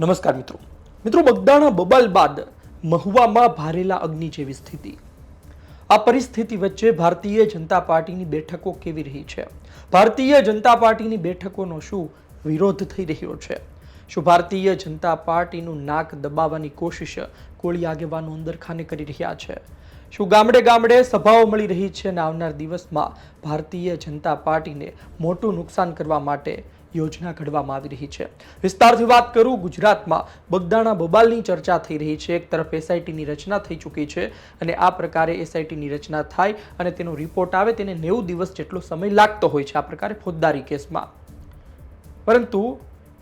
નમસ્કાર મિત્રો. મિત્રો, બગદાણા બબાલ બાદ મહુવામાં ભારેલા અગ્નિ જેવી સ્થિતિ. આ પરિસ્થિતિ વચ્ચે ભારતીય જનતા પાર્ટીની બેઠકો કેવી રહી છે? ભારતીય જનતા પાર્ટીની બેઠકોનો શું વિરોધ થઈ રહ્યો છે? શું ભારતીય જનતા પાર્ટીનું નાક દબાવવાની કોશિશ કોળી આગેવાનો અંદરખાને કરી રહ્યા છે? શું ગામડે ગામડે સભાઓ મળી રહી છે અને આવનાર દિવસમાં ભારતીય જનતા પાર્ટીને મોટું નુકસાન કરવા માટે યોજના ઘડવામાં આવી રહી છે. વિસ્તારથી વાત કરું, ગુજરાતમાં બગદાણા બબાલની ચર્ચા થઈ રહી છે. એક તરફ એસઆઈટીની રચના થઈ ચૂકી છે અને આ પ્રકારે એસઆઈટીની રચના થાય અને તેનો રિપોર્ટ આવે તેને નેવું દિવસ જેટલો સમય લાગતો હોય છે આ પ્રકારે ફોજદારી કેસમાં. પરંતુ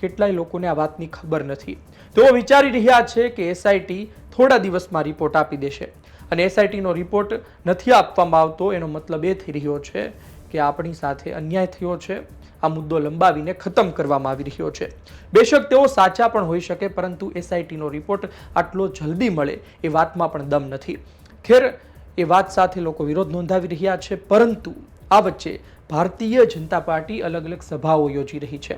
કેટલાય લોકોને આ વાતની ખબર નથી. તેઓ વિચારી રહ્યા છે કે એસઆઈટી થોડા દિવસમાં રિપોર્ટ આપી દેશે અને એસઆઈટીનો રિપોર્ટ નથી આપવામાં આવતો. એનો મતલબ એ થઈ રહ્યો છે કે આપણી સાથે અન્યાય થયો છે. આ મુદ્દો લંબાવીને ખતમ કરવામાં આવી રહ્યો છે. બેશક તેઓ સાચા પણ હોઈ શકે, પરંતુ એસઆઈટીનો રિપોર્ટ આટલો જલ્દી મળે એ વાતમાં પણ દમ નથી. ખેર, એ વાત સાથે લોકો વિરોધ નોંધાવી રહ્યા છે, પરંતુ આ વચ્ચે ભારતીય જનતા પાર્ટી અલગ અલગ સભાઓ યોજી રહી છે.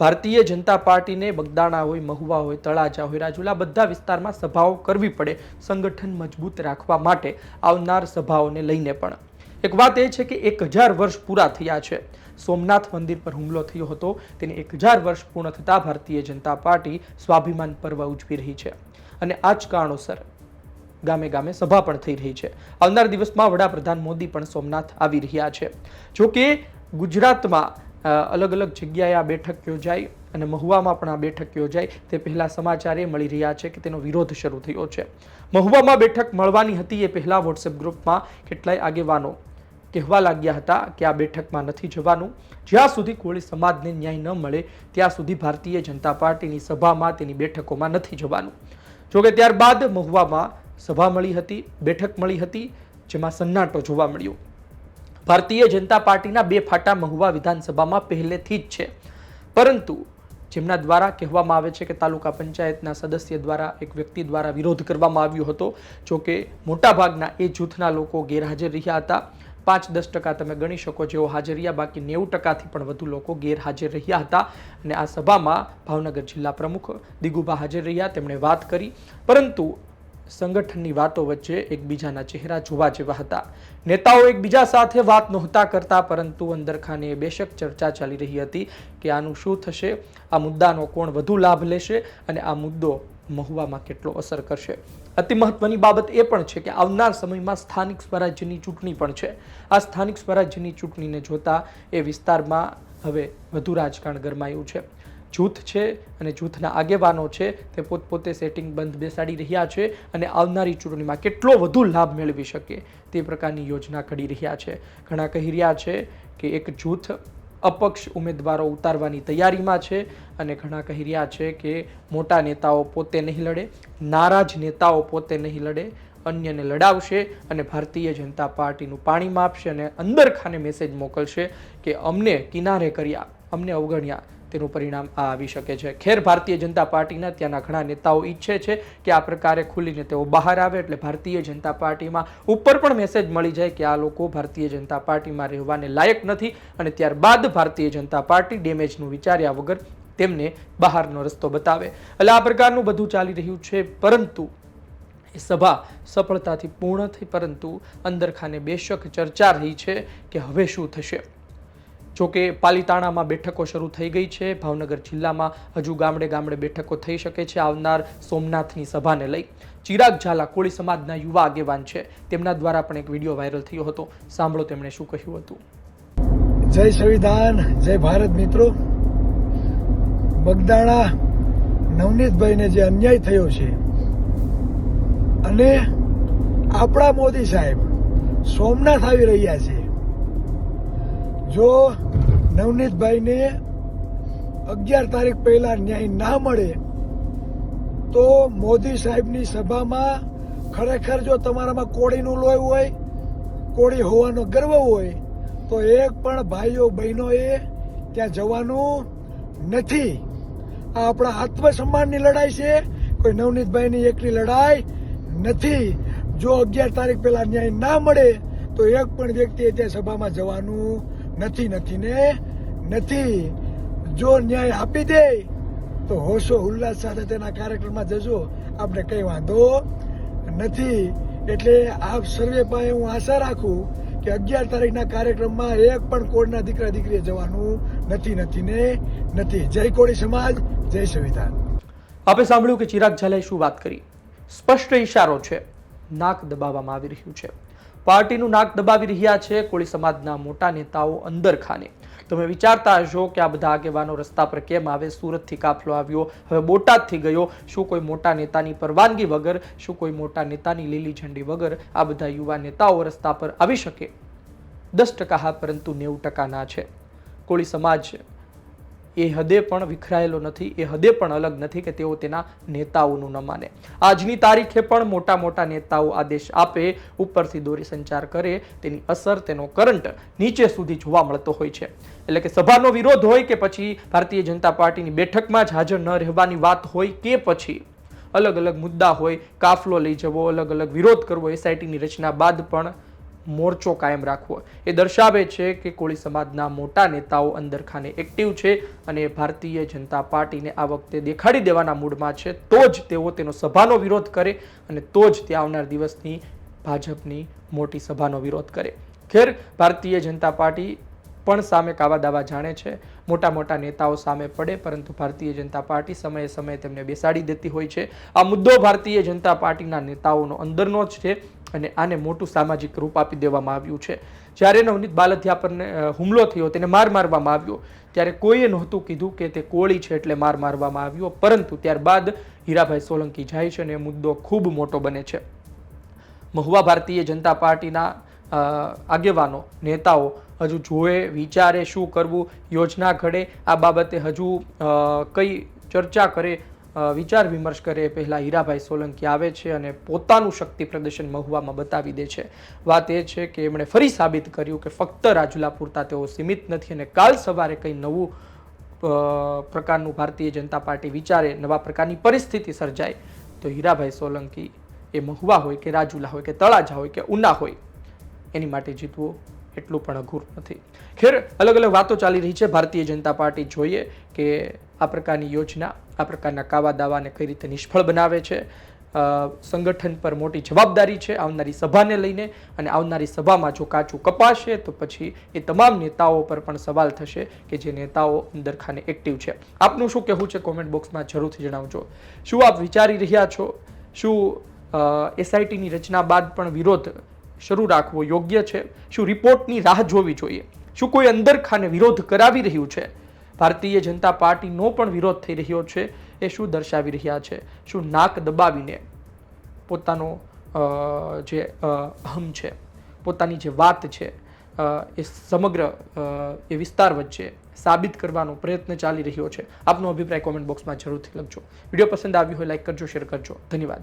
ભારતીય જનતા પાર્ટીને બગદાણા હોય, મહુવા હોય, તળાજા હોય, રાજુલા બધા વિસ્તારમાં સભાઓ કરવી પડે સંગઠન મજબૂત રાખવા માટે આવનાર સભાઓને લઈને પણ. એક વાત એ છે કે એક હજાર વર્ષ પૂરા થયા છે. સોમનાથ મંદિર પર હુમલો થયો હતો. તેને એક હજાર વર્ષ પૂર્ણ થતાં ભારતીય જનતા પાર્ટી સ્વાભિમાન પર્વ ઉજવી રહી છે. અને આ જ કારણોસર ગામે ગામે સભા પણ થઈ રહી છે. આવનાર દિવસમાં વડાપ્રધાન મોદી પણ સોમનાથ આવી રહ્યા છે. જો કે ગુજરાતમાં અલગ અલગ જગ્યાએ આ બેઠક યોજાઈ અને મહુવામાં પણ આ બેઠક યોજાઈ. તે પહેલાં સમાચાર મળી રહ્યા છે કે તેનો વિરોધ શરૂ થયો છે. મહુવામાં બેઠક મળવાની હતી એ પહેલાં વોટ્સએપ ગ્રુપમાં કેટલાય આગેવાનો કહેવા લાગ્યા હતા કે આ બેઠકમાં નથી જવાનું. જ્યાં સુધી કોળી સમાજને ન્યાય ન મળે, ત્યાં સુધી ભારતીય જનતા પાર્ટીની સભામાં, તેની બેઠકોમાં નથી જવાનું. જોકે ત્યારબાદ મહુવામાં સભા મળી હતી, બેઠક મળી હતી, જેમાં સન્નાટો જોવા મળ્યો. ભારતીય જનતા પાર્ટીના બે ફાટા મહુવા વિધાનસભામાં પહેલેથી જ છે. પરંતુ જેમના દ્વારા કહેવામાં આવે છે કે તાલુકા પંચાયતના સદસ્ય દ્વારા, એક વ્યક્તિ દ્વારા વિરોધ કરવામાં આવ્યો હતો જોકે મોટાભાગના એ જૂથના લોકો ગેરહાજર રહ્યા હતા. પાંચ દસ ટકા તમે ગણી શકો જેઓ હાજર રહ્યા બાકી નેવું ટકાથી પણ વધુ લોકો ગેરહાજર રહ્યા હતા. અને આ સભામાં ભાવનગર જિલ્લા પ્રમુખ દિગુભા હાજર રહ્યા, તેમણે વાત કરી. પરંતુ સંગઠનની વાતો વચ્ચે એકબીજાના ચહેરા જોવા જેવા હતા. નેતાઓ એકબીજા સાથે વાત નહોતા કરતા, પરંતુ અંદરખાને બેશક ચર્ચા ચાલી રહી હતી કે આનું શું થશે? આ મુદ્દાનો કોણ વધુ લાભ લેશે? અને આ મુદ્દો મહુવામાં કેટલો અસર કરશે? અતિ મહત્વની બાબત એ પણ છે કે આવનાર સમયમાં સ્થાનિક સ્વરાજ્યની ચૂંટણી પણ છે. આ સ્થાનિક સ્વરાજ્યની ચૂંટણીને જોતા એ વિસ્તારમાં હવે વધુ રાજકારણ ગરમાયું છે. જૂથ છે અને જૂથના આગેવાનો છે તે પોતપોતે સેટિંગ બંધ બેસાડી રહ્યા છે અને આવનારી ચૂંટણીમાં કેટલો વધુ લાભ મેળવી શકે તે પ્રકારની યોજના ઘડી રહ્યા છે. ઘણા કહી રહ્યા છે કે એક જૂથ અપક્ષ ઉમેદવારો ઉતારવાની તૈયારીમાં છે અને ઘણા કહી રહ્યા છે કે મોટા નેતાઓ પોતે નહીં લડે, નારાજ નેતાઓ પોતે નહીં લડે, અન્યને લડાવશે અને ભારતીય જનતા પાર્ટીનું પાણી માપશે અને અંદર ખાને મેસેજ મોકલશે કે અમને કિનારે કર્યા, અમને અવગણ્યા તેનું પરિણામ આ આવી શકે છે. ખેર ભારતીય જનતા પાર્ટીના ત્યાંના ઘણા નેતાઓ ઈચ્છે છે કે આ પ્રકારે ખુલીને તેઓ બહાર આવે એટલે ભારતીય જનતા પાર્ટીમાં ઉપર પણ મેસેજ મળી જાય કે આ લોકો ભારતીય જનતા પાર્ટીમાં રહેવાને લાયક નથી અને ત્યારબાદ ભારતીય જનતા પાર્ટી ડેમેજનું વિચાર્યા વગર તેમને બહારનો રસ્તો બતાવે. એટલે આ પ્રકારનું બધું ચાલી રહ્યું છે, પરંતુ એ સભા સફળતાથી પૂર્ણ થઈ, પરંતુ અંદરખાને બેશક ચર્ચા રહી છે કે હવે શું થશે? જોકે પાલિતાણામાં બેઠકો શરૂ થઈ ગઈ છે. ભાવનગર જિલ્લામાં હજુ ગામડે ગામડે બેઠકો થઈ શકે છે આવનાર સોમનાથની સભાને લઈ. ચિરાગ ઝાલા કોળી સમાજના યુવા આગેવાન છે. તેમના દ્વારા પણ એક વીડિયો વાયરલ થયો હતો. સાંભળો તેમણે શું કહ્યું હતું. જય સંવિધાન, જય ભારત મિત્રો. બગદાણા નવનીતભાઈને જે અન્યાય થયો છે અને આપણા મોદી સાહેબ સોમનાથ આવી રહ્યા છે. જો નવનીતભાઈને અગિયાર તારીખ પહેલા ન્યાય ના મળે, તો મોદી સાહેબની સભામાં ખરેખર જો તમારામાં કોળીનું લોહી હોય, કોળી હોવાનો ગર્વ હોય, તો એક પણ ભાઈઓ બહેનોએ ત્યાં જવાનું નથી. આ આપણા આત્મસન્માનની લડાઈ છે. કોઈ નવનીતભાઈની એકની લડાઈ નથી. જો અગિયાર તારીખ પહેલા ન્યાય ના મળે, તો એક પણ વ્યક્તિએ ત્યાં સભામાં જવાનું નથી નથી ને? નથી. જો ન્યાય આપી દે, તો હોશો ઉલ્લાસ સાથે તેના કાર્યક્રમમાં જજો. આપણે કઈ વાંધો નથી. એટલે આપ સર્વે પાસે હું આશા રાખું કે અગિયાર તારીખના કાર્યક્રમમાં એક પણ કોળના દીકરા દીકરીએ જવાનું નથી નથી ને? નથી. જય કોળી સમાજ, જય સંવિધાન. આપે સાંભળ્યું કે ચિરાગ ઝાલાએ શું વાત કરી? સ્પષ્ટ ઈશારો છે. નાક દબાવવામાં આવી રહ્યું છે. પાર્ટીનું નાક દબાવી રહ્યા છે. કોળી સમાજના મોટા નેતાઓ અંદર ખાને. તમે વિચારતા હશો કે આ બધા આગેવાનો રસ્તા પર કેમ આવે? સુરતથી કાફલો આવ્યો. હવે બોટાદથી ગયો. શું કોઈ મોટા નેતાની પરવાનગી વગર, શું કોઈ મોટા નેતાની લીલી ઝંડી વગર આ બધા યુવા નેતાઓ રસ્તા પર આવી શકે? દસ ટકા હા, પરંતુ નેવું ટકા ના છે. કોળી સમાજ એ હદે પણ વિખરાયેલો નથી, એ હદે પણ અલગ નથી કે તેઓ તેના નેતાઓનું ન માને. આજની તારીખે પણ મોટા મોટા નેતાઓ આદેશ આપે, ઉપરથી દોરી સંચાર કરે, તેની અસર, તેનો કરંટ નીચે સુધી જોવા મળતો હોય છે. એટલે કે સભાનો વિરોધ હોય કે પછી ભારતીય જનતા પાર્ટીની બેઠકમાં જ હાજર ન રહેવાની વાત હોય કે પછી અલગ અલગ મુદ્દા હોય, કાફલો લઈ જવો, અલગ અલગ વિરોધ કરવો, એસઆઈટીની રચના બાદ પણ મોરચો કાયમ રાખવો. એ દર્શાવે છે કે કોળી સમાજના મોટા નેતાઓ અંદરખાને એક્ટિવ છે અને ભારતીય જનતા પાર્ટીને આ વખતે દેખાડી દેવાના મૂડમાં છે. તો જ તેઓ તેનો સભાનો વિરોધ કરે અને તો જ તે આવનાર દિવસની ભાજપની મોટી સભાનો વિરોધ કરે. ખેર, ભારતીય જનતા પાર્ટી પણ સામે કાવા દાવા જાણે છે. મોટા મોટા નેતાઓ સામે પડે, પરંતુ ભારતીય જનતા પાર્ટી સમયે સમયે તેમને બેસાડી દેતી હોય છે. આ મુદ્દો ભારતીય જનતા પાર્ટીના નેતાઓનો અંદરનો જ છે. અને આને મોટું સામાજિક રૂપ આપી દેવામાં આવ્યું છે. જ્યારે નવનીત બાલધ્યા પરને હુમલો થયો, તેને માર મારવામાં આવ્યો, ત્યારે કોઈએ નહોતું કીધું કે તે કોળી છે એટલે માર મારવામાં આવ્યો, પરંતુ ત્યારબાદ હીરાભાઈ સોલંકી જાય છે અને મુદ્દો ખૂબ મોટો બને છે. મહુવા ભારતીય જનતા પાર્ટીના આગેવાનો, નેતાઓ હજુ જોવે, વિચારે શું કરવું, યોજના ઘડે, આ બાબતે હજુ કઈ ચર્ચા કરે વિચાર વિમર્શ કરે એ પહેલાં હીરાભાઈ સોલંકી આવે છે અને પોતાનું શક્તિ પ્રદર્શન મહુવામાં બતાવી દે છે. વાત એ છે કે એમણે ફરી સાબિત કર્યું કે ફક્ત રાજુલા પૂરતા તેઓ સીમિત નથી અને કાલ સવારે કંઈ નવું પ્રકારનું ભારતીય જનતા પાર્ટી વિચારે, નવા પ્રકારની પરિસ્થિતિ સર્જાય, તો હીરાભાઈ સોલંકી એ મહુવા હોય કે રાજુલા હોય કે તળાજા હોય કે ઉના હોય, એની માટે જીતવું એટલું પણ અઘરું નથી. ખેર અલગ અલગ વાતો ચાલી રહી છે. ભારતીય જનતા પાર્ટી જોઈએ કે આ પ્રકારની યોજના, આ પ્રકારના કાવા દાવાને કઈ રીતે નિષ્ફળ બનાવે છે? સંગઠન પર મોટી જવાબદારી છે આવનારી સભાને લઈને અને આવનારી સભામાં જો કાચું કપાશે તો પછી એ તમામ નેતાઓ પર પણ સવાલ થશે કે જે નેતાઓ અંદરખાને એક્ટિવ છે. આપનું શું કહેવું છે કોમેન્ટ બોક્સમાં જરૂરથી જણાવજો. શું આપ વિચારી રહ્યા છો? શું એસઆઈટીની રચના બાદ પણ વિરોધ શરૂ રાખવો યોગ્ય છે? શું રિપોર્ટની રાહ જોવી જોઈએ? શું કોઈ અંદરખાને વિરોધ કરાવી રહ્યું છે? ભારતીય જનતા પાર્ટીનો પણ વિરોધ થઈ રહ્યો છે એ શું દર્શાવી રહ્યા છે? શું નાક દબાવીને પોતાનો જે અહમ છે, પોતાની જે વાત છે એ સમગ્ર એ વિસ્તાર વચ્ચે સાબિત કરવાનો પ્રયત્ન ચાલી રહ્યો છે? આપનો અભિપ્રાય કોમેન્ટ બોક્સમાં જરૂરથી લખજો. વીડિયો પસંદ આવ્યો હોય લાઈક કરજો શેર કરજો. ધન્યવાદ.